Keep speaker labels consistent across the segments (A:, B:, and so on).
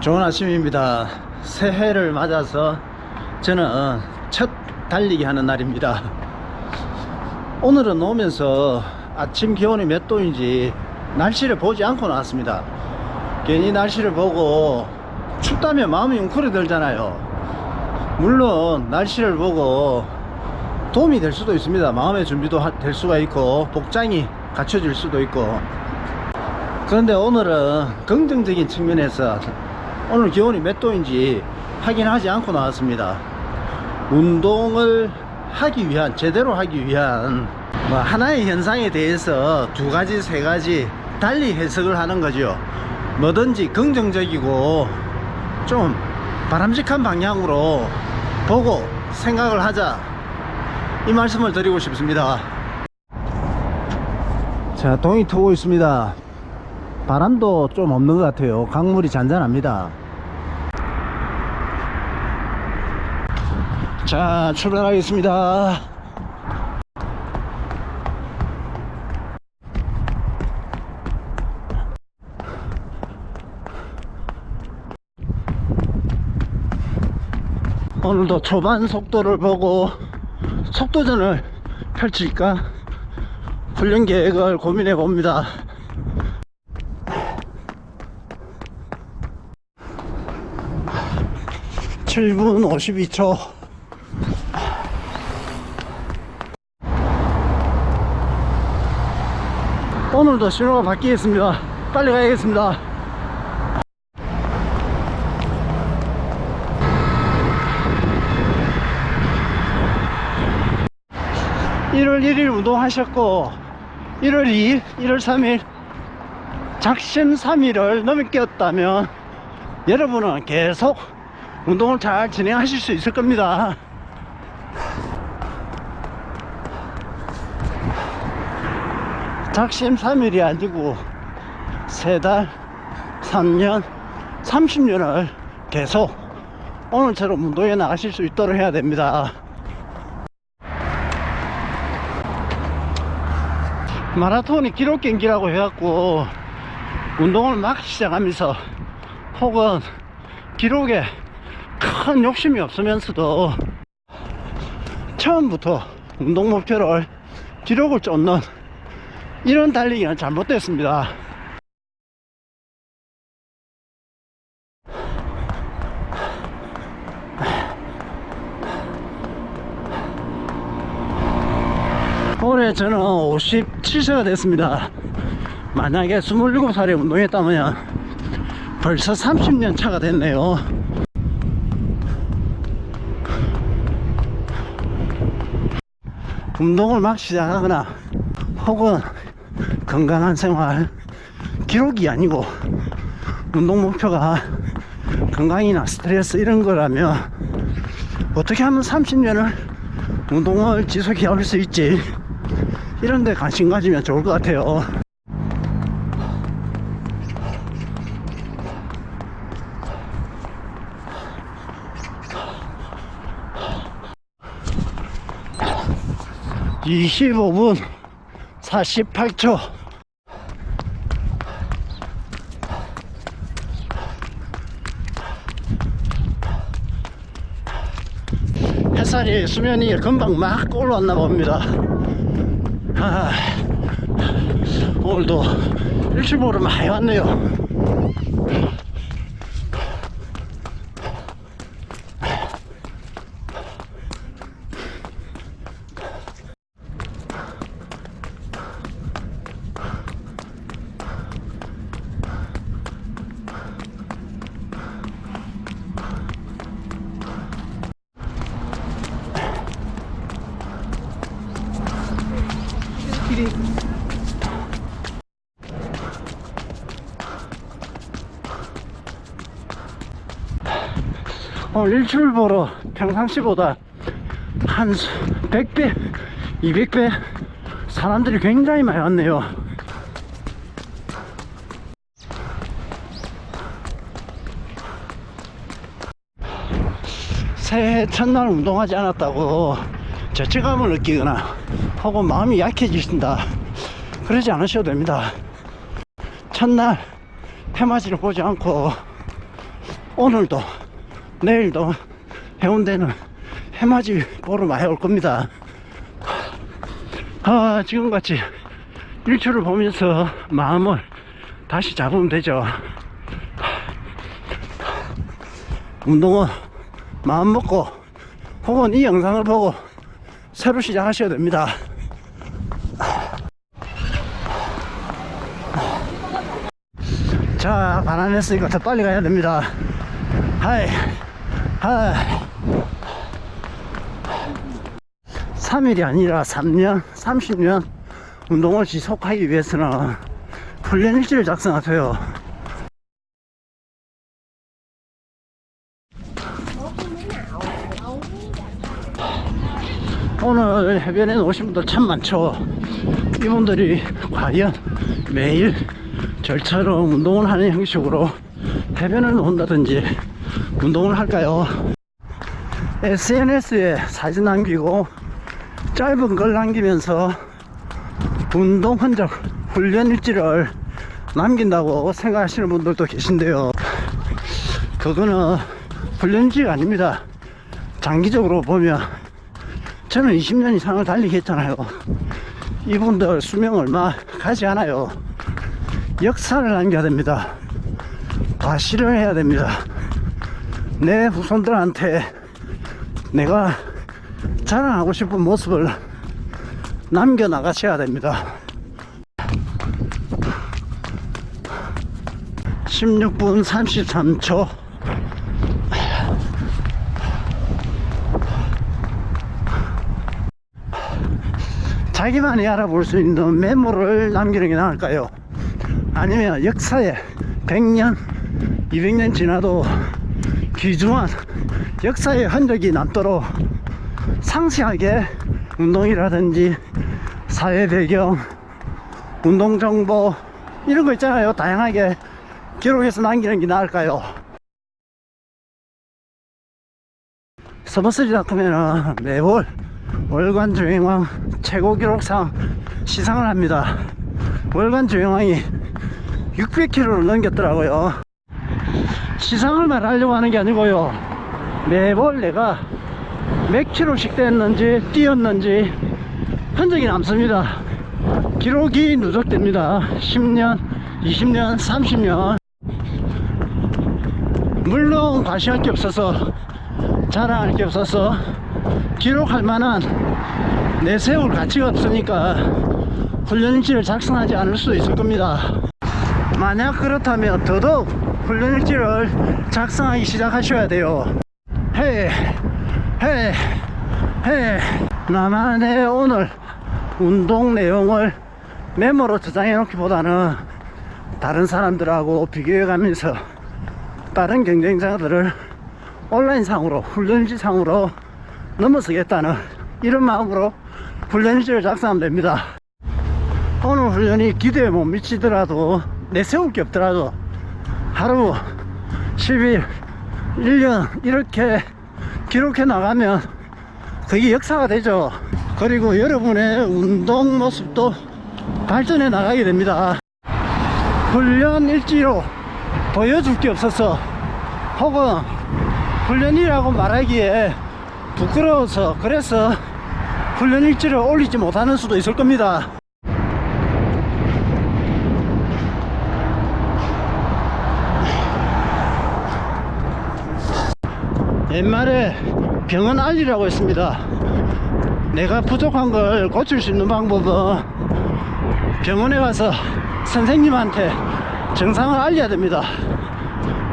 A: 좋은 아침입니다. 새해를 맞아서 저는 첫 달리기 하는 날입니다. 오늘은 오면서 아침 기온이 몇 도인지 날씨를 보지 않고 나왔습니다. 괜히 날씨를 보고 춥다면 마음이 웅크려 들잖아요. 물론 날씨를 보고 도움이 될 수도 있습니다. 마음의 준비도 하- 될 수가 있고 복장이 갖춰질 수도 있고 그런데 오늘은 긍정적인 측면에서 오늘 기온이 몇 도인지 확인하지 않고 나왔습니다. 운동을 하기 위한, 제대로 하기 위한 뭐 하나의 현상에 대해서 두 가지, 세 가지 달리 해석을 하는 거죠. 뭐든지 긍정적이고 좀 바람직한 방향으로 보고 생각을 하자. 이 말씀을 드리고 싶습니다. 자, 동이 트고 있습니다. 바람도 좀 없는 것 같아요. 강물이 잔잔합니다. 자, 출발하겠습니다. 오늘도 초반 속도를 보고 속도전을 펼칠까 훈련 계획을 고민해 봅니다. 7분 52초. 오늘도 신호가 바뀌겠습니다. 빨리 가야겠습니다. (1월 1일) 운동하셨고 (1월 2일) (1월 3일) 작심 3일을 넘겼다면 여러분은 계속 운동을 잘 진행하실 수 있을 겁니다. 작심 3일이 아니고 세 달, 3년, 30년을 계속 오늘처럼 운동에 나가실 수 있도록 해야 됩니다. 마라톤이 기록 경기라고 해갖고 운동을 막 시작하면서 혹은 기록에 큰 욕심이 없으면서도 처음부터 운동 목표를 기록을 쫓는 이런 달리기는 잘못됐습니다. 올해 저는 57세가 됐습니다. 만약에 27살에 운동했다면 벌써 30년 차가 됐네요. 운동을 막 시작하거나 혹은 건강한 생활 기록이 아니고 운동 목표가 건강이나 스트레스 이런 거라면 어떻게 하면 30년을 운동을 지속해 올 수 있지? 이런 데 관심 가지면 좋을 것 같아요 (25분 48초) 햇살이 수면이 금방 막 올라왔나 봅니다. 아, 오늘도 일출보를 많이 왔네요. 오늘 일출 보러 평상시보다 한 100배, 200배 사람들이 굉장히 많이 왔네요. 새해 첫날 운동하지 않았다고 죄책감을 느끼거나 혹은 마음이 약해지신다. 그러지 않으셔도 됩니다. 첫날 해맞이를 보지 않고 오늘도 내일도 해운대는 해맞이 보러 많이 올 겁니다. 아, 지금같이 일출을 보면서 마음을 다시 잡으면 되죠. 운동은 마음 먹고 혹은 이 영상을 보고 새로 시작하셔야 됩니다. 자, 가난했으니까 더 빨리 가야 됩니다. 하이, 하이. 3일이 아니라 3년, 30년 운동을 지속하기 위해서는 훈련 일지를 작성하세요. 오늘 해변에 오신 분들 참 많죠. 이분들이 과연 매일 절처럼 운동을 하는 형식으로 해변을 논다든지 운동을 할까요? SNS에 사진 남기고 짧은 글 남기면서 운동 흔적, 훈련 일지를 남긴다고 생각하시는 분들도 계신데요. 그거는 훈련 일지가 아닙니다. 장기적으로 보면 저는 20년 이상을 달리기 했잖아요. 이분들 수명 얼마 가지 않아요. 역사를 남겨야 됩니다. 과시를 해야 됩니다. 내 후손들한테 내가 자랑하고 싶은 모습을 남겨나가셔야 됩니다. 16분 33초. 자기만이 알아볼 수 있는 메모를 남기는 게 나을까요? 아니면 역사에 100년, 200년 지나도 귀중한 역사의 흔적이 남도록 상세하게 운동이라든지 사회 배경, 운동 정보 이런 거 있잖아요. 다양하게 기록해서 남기는 게 나을까요? 서버스리닷컴에는 매월 월간 주행왕 최고 기록상 시상을 합니다. 월간 주행왕이 600km를 넘겼더라고요. 시상을 말하려고 하는 게 아니고요. 매월 내가 몇 킬로씩 됐는지 뛰었는지 흔적이 남습니다. 기록이 누적됩니다. 10년, 20년, 30년. 물론 과시할 게 없어서 자랑할 게 없어서 기록할 만한 내세울 가치가 없으니까 훈련일지를 작성하지 않을 수도 있을 겁니다. 만약 그렇다면 더더욱 훈련 일지를 작성하기 시작하셔야 돼요. 헤, 헤, 헤. 나만의 오늘 운동 내용을 메모로 저장해 놓기보다는 다른 사람들하고 비교해 가면서 다른 경쟁자들을 온라인상으로 훈련지상으로 넘어서겠다는 이런 마음으로 훈련지를 작성하면 됩니다. 오늘 훈련이 기대에 못 미치더라도 내세울 게 없더라도 하루 10일 1년 이렇게 기록해 나가면 그게 역사가 되죠. 그리고 여러분의 운동 모습도 발전해 나가게 됩니다. 훈련 일지로 보여줄 게 없어서 혹은 훈련이라고 말하기에 부끄러워서 그래서 훈련 일지를 올리지 못하는 수도 있을 겁니다 옛말에 병은 알리라고 했습니다. 내가 부족한 걸 고칠 수 있는 방법은 병원에 가서 선생님한테 증상을 알려야 됩니다.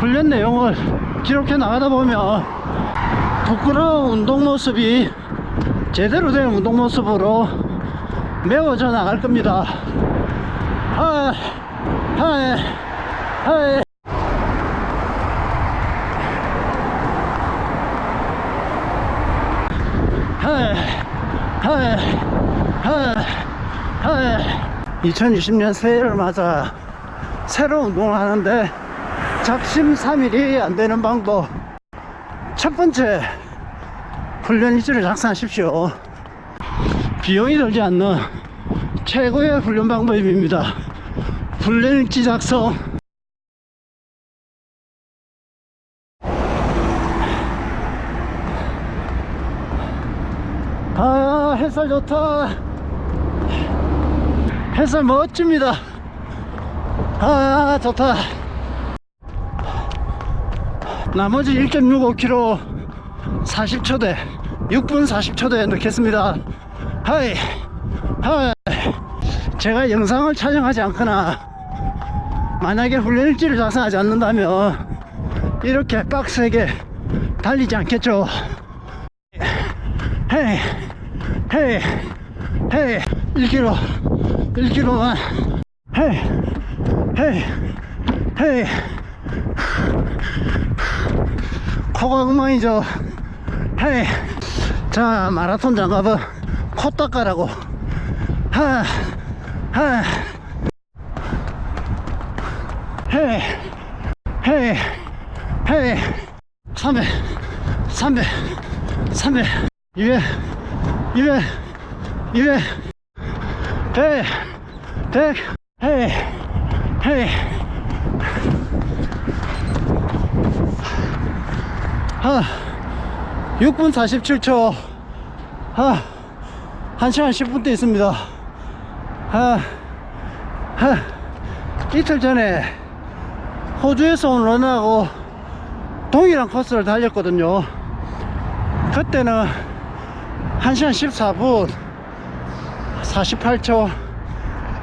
A: 훈련 내용을 기록해 나가다 보면 부끄러운 운동 모습이 제대로 된 운동 모습으로 메워져 나갈 겁니다. 아, 아, 아. 하이, 2020년 새해를 맞아 새로 운동하는데 작심삼일이 안 되는 방법. 첫 번째 훈련 일지를 작성하십시오. 비용이 들지 않는 최고의 훈련 방법입니다. 훈련 일지 작성. 아 햇살 좋다. 햇살 멋집니다. 아 좋다. 나머지 1.65km 40초대 6분 40초대에 넣겠습니다. 하이 하이. 제가 영상을 촬영하지 않거나 만약에 훈련 일지를 작성하지 않는다면 이렇게 빡세게 달리지 않겠죠. 헤이 헤이 헤이. 1km 1km만 헤이 헤이 헤이. 코가 엉망이죠. 헤이. 자 마라톤 장갑은 코 닦아라고. 하, 하. 헤이 헤이 헤이. 300 300 300 200 200 200 100 100 헤이 헤이 아 6분 47초. 아 1시간 10분 대 있습니다. 아, 아 이틀 전에 호주에서 온 런하고 동일한 코스를 달렸거든요. 그때는 1시간 14분 48초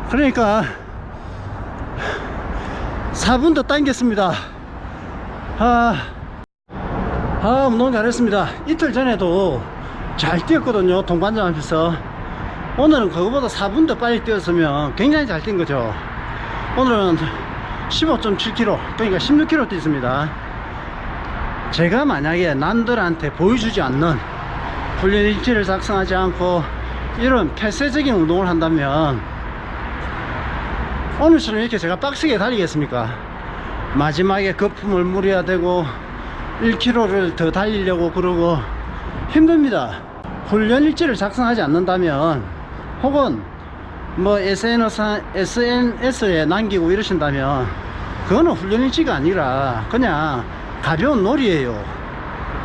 A: 그러니까 4분 더 당겼습니다. 아, 아 운동 잘했습니다. 이틀 전에도 잘 뛰었거든요 동반장 앞에서. 오늘은 그거보다 4분 더 빨리 뛰었으면 굉장히 잘 뛴 거죠. 오늘은 15.7km 그러니까 16km 뛰습니다. 제가 만약에 남들한테 보여주지 않는 훈련 일지를 작성하지 않고 이런 폐쇄적인 운동을 한다면 오늘처럼 이렇게 제가 빡세게 달리겠습니까? 마지막에 거품을 물어야 되고 1km를 더 달리려고 그러고 힘듭니다. 훈련 일지를 작성하지 않는다면 혹은 뭐 SNS, SNS에 남기고 이러신다면 그거는 훈련 일지가 아니라 그냥 가벼운 놀이에요.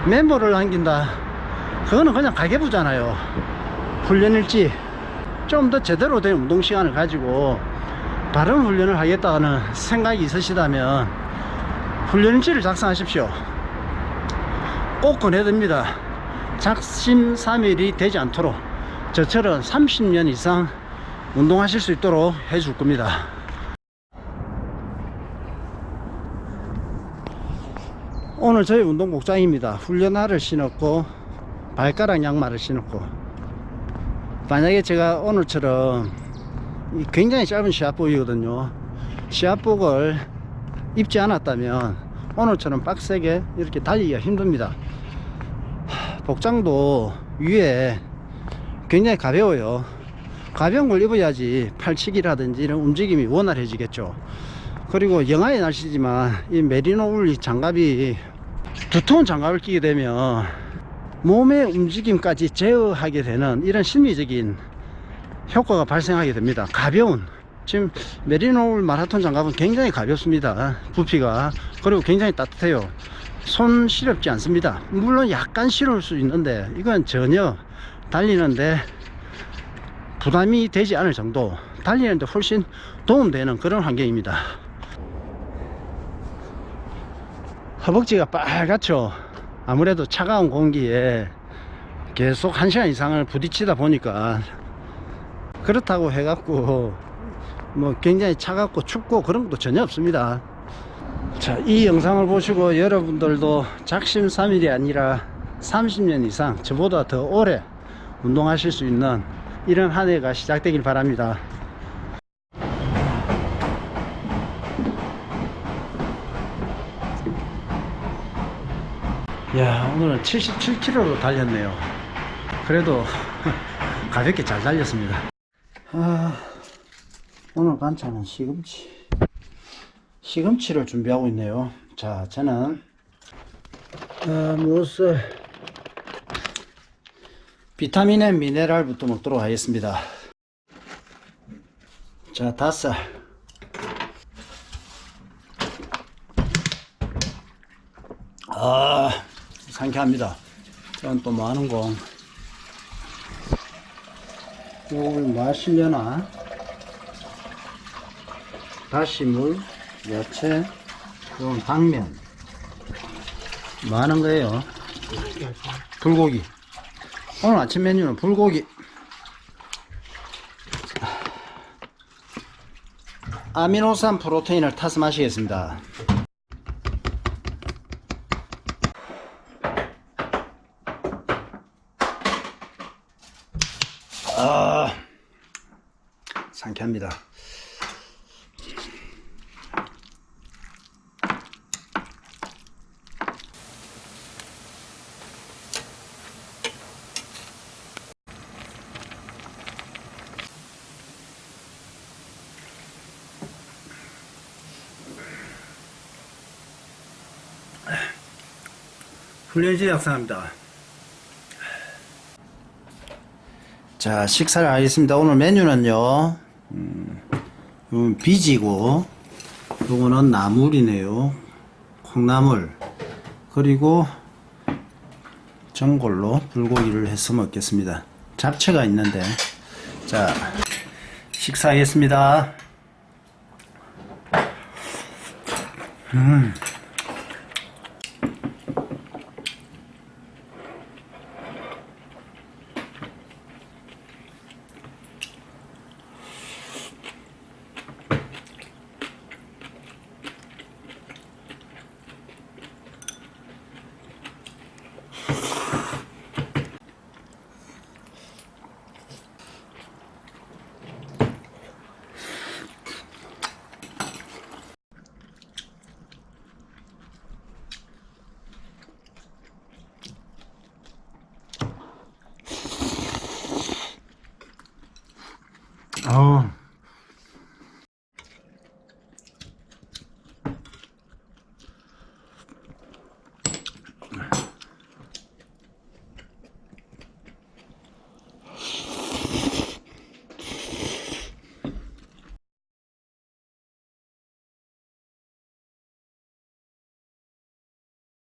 A: 멤버를 남긴다. 그거는 그냥 가계부잖아요. 훈련 일지 좀 더 제대로 된 운동 시간을 가지고 바른 훈련을 하겠다는 생각이 있으시다면 훈련 일지를 작성하십시오. 꼭 권해드립니다. 작심삼일이 되지 않도록 저처럼 30년 이상 운동하실 수 있도록 해줄 겁니다. 오늘 저희 운동 복장입니다. 훈련화를 신었고 발가락 양말을 신었고. 만약에 제가 오늘처럼 이 굉장히 짧은 시합복이거든요. 시합복을 입지 않았다면 오늘처럼 빡세게 이렇게 달리기가 힘듭니다. 하, 복장도 위에 굉장히 가벼워요. 가벼운 걸 입어야지 팔치기라든지 이런 움직임이 원활해지겠죠. 그리고 영하의 날씨지만 이 메리노 울 장갑이 두터운 장갑을 끼게 되면 몸의 움직임까지 제어하게 되는 이런 심리적인 효과가 발생하게 됩니다. 가벼운 지금 메리노 울 마라톤 장갑은 굉장히 가볍습니다. 부피가. 그리고 굉장히 따뜻해요. 손 시렵지 않습니다. 물론 약간 시려울 수 있는데 이건 전혀 달리는데 부담이 되지 않을 정도 달리는데 훨씬 도움되는 그런 환경입니다. 허벅지가 빨갛죠. 아무래도 차가운 공기에 계속 한 시간 이상을 부딪히다 보니까 그렇다고 해갖고 뭐 굉장히 차갑고 춥고 그런 것도 전혀 없습니다. 자 이 영상을 보시고 여러분들도 작심삼일이 아니라 30년 이상 저보다 더 오래 운동하실 수 있는 이런 한 해가 시작되길 바랍니다. 야 오늘은 77km로 달렸네요. 그래도 가볍게 잘 달렸습니다 아, 오늘 반찬은 시금치. 시금치를 준비하고 있네요. 자 저는 아, 무엇을 비타민 앤 미네랄부터 먹도록 하겠습니다. 자 닭살 아 상쾌합니다. 저는 또 많은 공 요걸 마시려나? 다시물, 야채, 이건 당면. 많은 거예요. 불고기. 오늘 아침 메뉴는 불고기. 아미노산 프로테인을 타서 마시겠습니다. 아, 상쾌합니다. 훈련시 약사입니다. 자, 식사를 하겠습니다. 오늘 메뉴는요, 음, 이건 비지고, 요거는 나물이네요. 콩나물. 그리고 전골로 불고기를 해서 먹겠습니다. 잡채가 있는데, 자, 식사하겠습니다. 음.